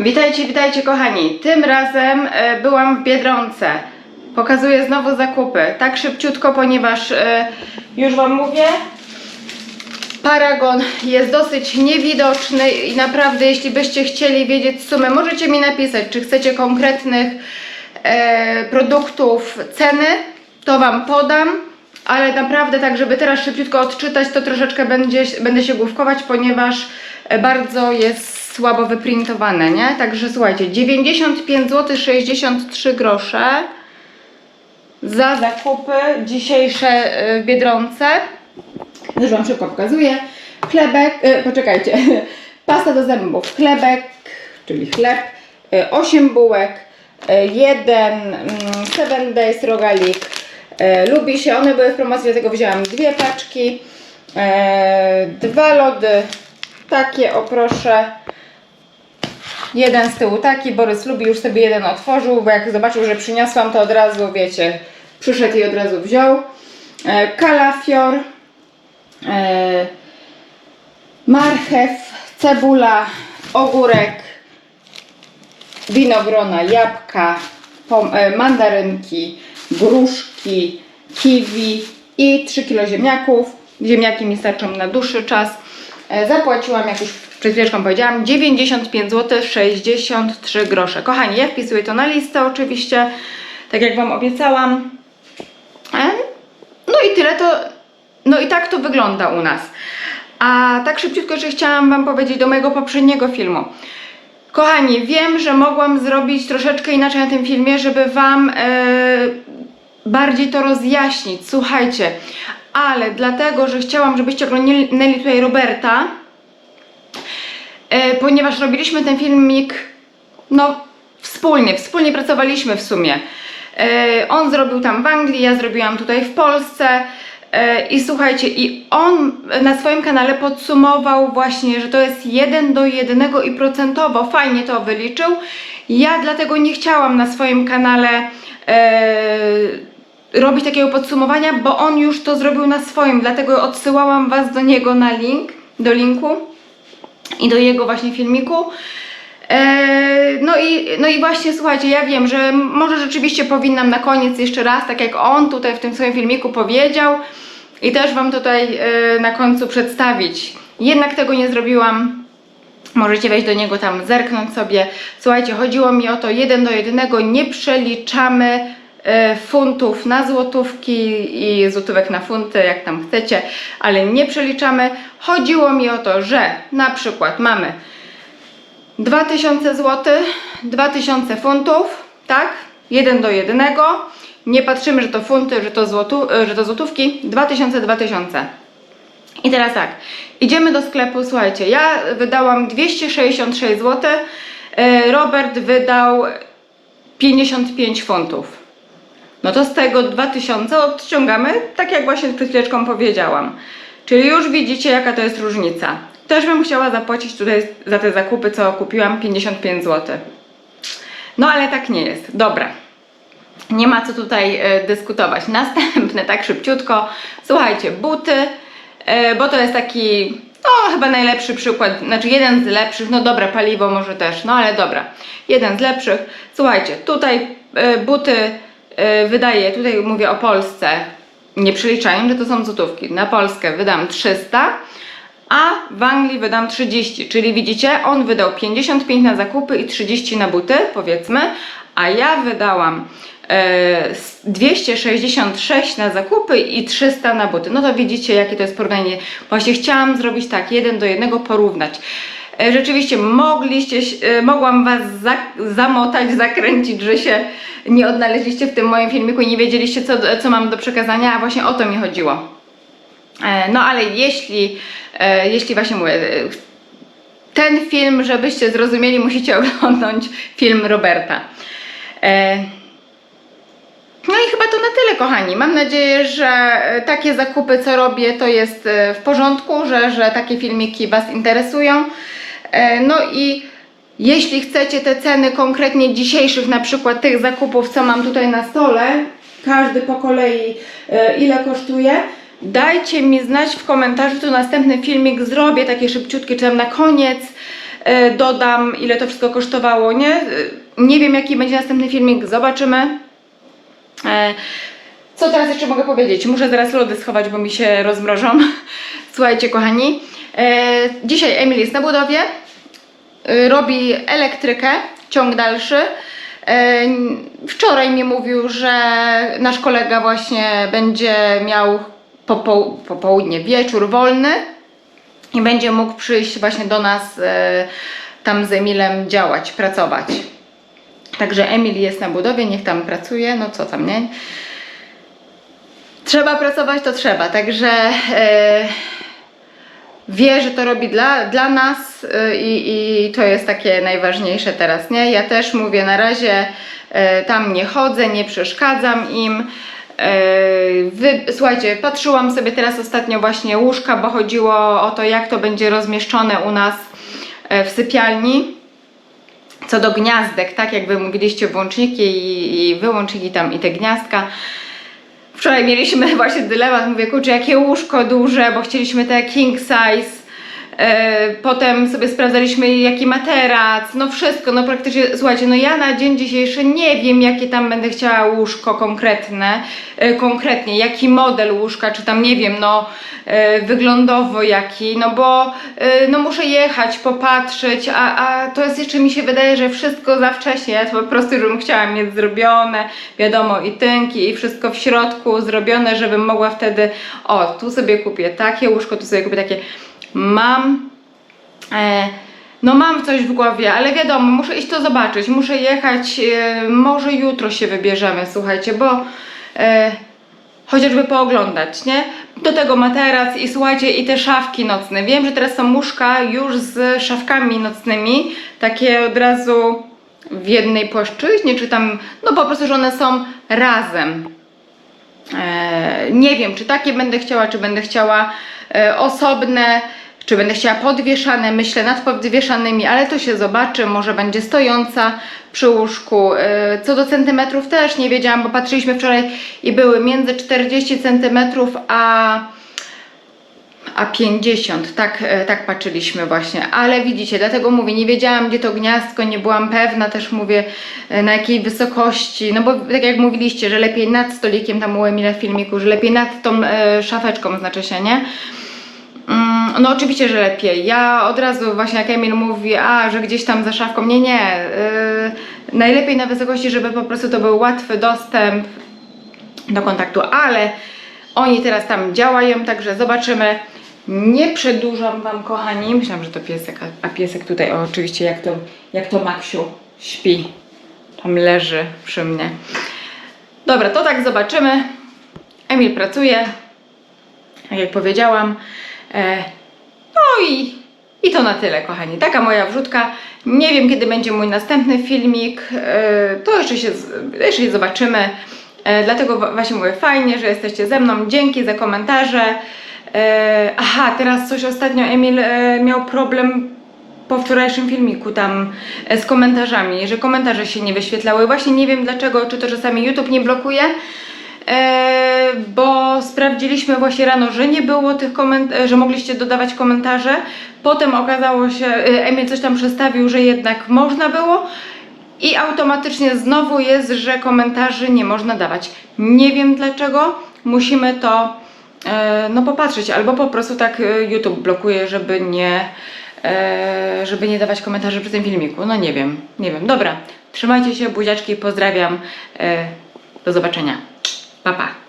Witajcie, witajcie kochani. Tym razem e, byłam w Biedronce. Pokazuję znowu zakupy. Tak szybciutko, ponieważ e, już Wam mówię, paragon jest dosyć niewidoczny i naprawdę jeśli byście chcieli wiedzieć sumę, możecie mi napisać, czy chcecie konkretnych e, produktów, ceny, to Wam podam. Ale naprawdę tak, żeby teraz szybciutko odczytać, to troszeczkę będzie, będę się główkować, ponieważ bardzo jest słabo wyprintowane, nie? Także słuchajcie, 95 zł 63 grosze za zakupy dzisiejsze e, w Biedronce. Już Wam szybko pokazuję. Chlebek, e, poczekajcie, pasta do zębów, chlebek, czyli chleb, e, 8 bułek, e, jeden mm, 7 days rogalik. Lubi się, one były w promocji, dlatego wzięłam dwie paczki. Dwa lody, takie o proszę. Jeden z tyłu taki, Borys lubi, już sobie jeden otworzył, bo jak zobaczył, że przyniosłam, to od razu, wiecie, przyszedł i od razu wziął. E, kalafior, e, marchew, cebula, ogórek, winogrona, jabłka, e, mandarynki, gruszki, kiwi i 3 kg ziemniaków. Ziemniaki mi starczą na dłuższy czas. E, Zapłaciłam, jak już przed chwileczką powiedziałam, 95 zł 63 grosze. Kochani, ja wpisuję to na listę oczywiście, tak jak Wam obiecałam. E, No i tyle to, no i tak to wygląda u nas. A tak szybciutko, że chciałam Wam powiedzieć do mojego poprzedniego filmu. Kochani, wiem, że mogłam zrobić troszeczkę inaczej na tym filmie, żeby Wam e, bardziej to rozjaśnić. Słuchajcie, ale dlatego, że chciałam, żebyście oglądali tutaj Roberta, e, ponieważ robiliśmy ten filmik, no wspólnie, wspólnie pracowaliśmy w sumie. E, on zrobił tam w Anglii, ja zrobiłam tutaj w Polsce. E, I słuchajcie, i on na swoim kanale podsumował właśnie, że to jest 1 do 1 i procentowo fajnie to wyliczył. Ja dlatego nie chciałam na swoim kanale e, robić takiego podsumowania, bo on już to zrobił na swoim, dlatego odsyłałam Was do niego na link, do linku i do jego właśnie filmiku. Eee, no, i, no i właśnie słuchajcie, ja wiem, że może rzeczywiście powinnam na koniec jeszcze raz, tak jak on tutaj w tym swoim filmiku powiedział i też Wam tutaj e, na końcu przedstawić. Jednak tego nie zrobiłam. Możecie wejść do niego tam, zerknąć sobie. Słuchajcie, chodziło mi o to jeden do jednego, nie przeliczamy e, funtów na złotówki i złotówek na funty, jak tam chcecie, ale nie przeliczamy. Chodziło mi o to, że na przykład mamy 2000 zł, 2000 funtów, tak? 1 do 1. Nie patrzymy, że to funty, że to, złotu, że to złotówki. 2000, 2000. I teraz tak, idziemy do sklepu, słuchajcie, ja wydałam 266 zł, e, Robert wydał 55 funtów. No to z tego 2000 odciągamy, tak jak właśnie przed chwileczką powiedziałam. Czyli już widzicie, jaka to jest różnica. Też bym chciała zapłacić tutaj za te zakupy, co kupiłam 55 zł. No ale tak nie jest. Dobra. Nie ma co tutaj e, dyskutować. Następne, tak szybciutko. Słuchajcie, buty, e, bo to jest taki, no chyba najlepszy przykład, znaczy jeden z lepszych, no dobra, paliwo może też, no ale dobra. Jeden z lepszych. Słuchajcie, tutaj e, buty wydaję, tutaj mówię o Polsce, nie przeliczając, że to są złotówki. Na Polskę wydam 300, a w Anglii wydam 30, czyli widzicie, on wydał 55 na zakupy i 30 na buty, powiedzmy, a ja wydałam e, 266 na zakupy i 300 na buty. No to widzicie, jakie to jest porównanie. Właśnie chciałam zrobić tak, jeden do jednego porównać. E, Rzeczywiście mogliście, e, mogłam Was za, zamotać, zakręcić, że się nie odnaleźliście w tym moim filmiku i nie wiedzieliście, co, co mam do przekazania, a właśnie o to mi chodziło. E, No ale jeśli, jeśli właśnie mówię, ten film, żebyście zrozumieli, musicie oglądać film Roberta. No i chyba to na tyle, kochani. Mam nadzieję, że takie zakupy, co robię, to jest w porządku, że, że takie filmiki Was interesują. E, No i jeśli chcecie te ceny konkretnie dzisiejszych, na przykład tych zakupów, co mam tutaj na stole, każdy po kolei e, ile kosztuje, dajcie mi znać w komentarzu, to następny filmik zrobię, takie szybciutkie, czy tam na koniec, e, dodam, ile to wszystko kosztowało, nie? Nie wiem, jaki będzie następny filmik, zobaczymy. Co teraz jeszcze mogę powiedzieć? Muszę zaraz lody schować, bo mi się rozmrożą. Słuchajcie, kochani, dzisiaj Emil jest na budowie, e, robi elektrykę, ciąg dalszy. E, Wczoraj mi mówił, że nasz kolega właśnie będzie miał popoł- popołudnie, wieczór wolny i będzie mógł przyjść właśnie do nas e, tam z Emilem działać, pracować. Także Emil jest na budowie, niech tam pracuje, no co tam, nie? Trzeba pracować, to trzeba, także e, wie, że to robi dla, dla nas e, i, i to jest takie najważniejsze teraz, nie? Ja też mówię, na razie e, tam nie chodzę, nie przeszkadzam im. E, Wy, słuchajcie, patrzyłam sobie teraz ostatnio właśnie łóżka, bo chodziło o to, jak to będzie rozmieszczone u nas w sypialni co do gniazdek, tak jak wy mówiliście, włączniki i, i wyłączniki tam i te gniazdka. Wczoraj mieliśmy właśnie dylemat, mówię, kurczę, jakie łóżko duże, bo chcieliśmy te king size. E, potem sobie sprawdzaliśmy jaki materac, no wszystko, no praktycznie, słuchajcie, no ja na dzień dzisiejszy nie wiem jakie tam będę chciała łóżko konkretne, e, konkretnie, jaki model łóżka, czy tam nie wiem, no e, wyglądowo jaki, no bo no muszę jechać, popatrzeć, a, a to jest jeszcze mi się wydaje, że wszystko za wcześnie, ja to po prostu żebym chciała mieć zrobione, wiadomo i tynki i wszystko w środku zrobione, żebym mogła wtedy, o tu sobie kupię takie łóżko, tu sobie kupię takie, mam E, no mam coś w głowie, ale wiadomo, muszę iść to zobaczyć, muszę jechać, e, może jutro się wybierzemy, słuchajcie, bo e, chociażby pooglądać, nie? Do tego materac i słuchajcie, i te szafki nocne. Wiem, że teraz są łóżka już z szafkami nocnymi, takie od razu w jednej płaszczyźnie, czy tam, no po prostu, że one są razem. E, nie wiem, czy takie będę chciała, czy będę chciała e, osobne, czy będę chciała podwieszane, myślę nad podwieszanymi, ale to się zobaczy, może będzie stojąca przy łóżku. E, Co do centymetrów też nie wiedziałam, bo patrzyliśmy wczoraj i były między 40 centymetrów a a 50, tak, e, tak patrzyliśmy właśnie, ale widzicie, dlatego mówię, nie wiedziałam gdzie to gniazdko, nie byłam pewna, też mówię e, na jakiej wysokości, no bo tak jak mówiliście, że lepiej nad stolikiem tam u Emila w filmiku, że lepiej nad tą e, szafeczką znaczy się, nie? Mm, No oczywiście, że lepiej. Ja od razu właśnie jak Emil mówi, a że gdzieś tam za szafką, nie, nie. Yy, najlepiej na wysokości, żeby po prostu to był łatwy dostęp do kontaktu, ale oni teraz tam działają, także zobaczymy. Nie przedłużam Wam, kochani. Myślałam, że to piesek, a- piesek tutaj, oczywiście, jak to, jak to Maksiu śpi. Tam leży przy mnie. Dobra, to tak zobaczymy. Emil pracuje, tak jak powiedziałam. E, no i, i to na tyle, kochani. Taka moja wrzutka. Nie wiem, kiedy będzie mój następny filmik. E, to jeszcze się, jeszcze się zobaczymy. E, dlatego właśnie mówię, fajnie, że jesteście ze mną. Dzięki za komentarze. E, aha, teraz coś ostatnio Emil e, miał problem po wczorajszym filmiku tam e, z komentarzami, że komentarze się nie wyświetlały. Właśnie nie wiem dlaczego, czy to czasami YouTube nie blokuje. E, bo sprawdziliśmy właśnie rano, że nie było tych komentarzy, że mogliście dodawać komentarze. Potem okazało się, e, Emil coś tam przestawił, że jednak można było. I automatycznie znowu jest, że komentarzy nie można dawać. Nie wiem dlaczego. Musimy to e, no popatrzeć, albo po prostu tak e, YouTube blokuje, żeby nie, e, żeby nie dawać komentarzy przy tym filmiku. No nie wiem, nie wiem. Dobra, trzymajcie się, buziaczki, pozdrawiam. E, do zobaczenia. Pa, pa.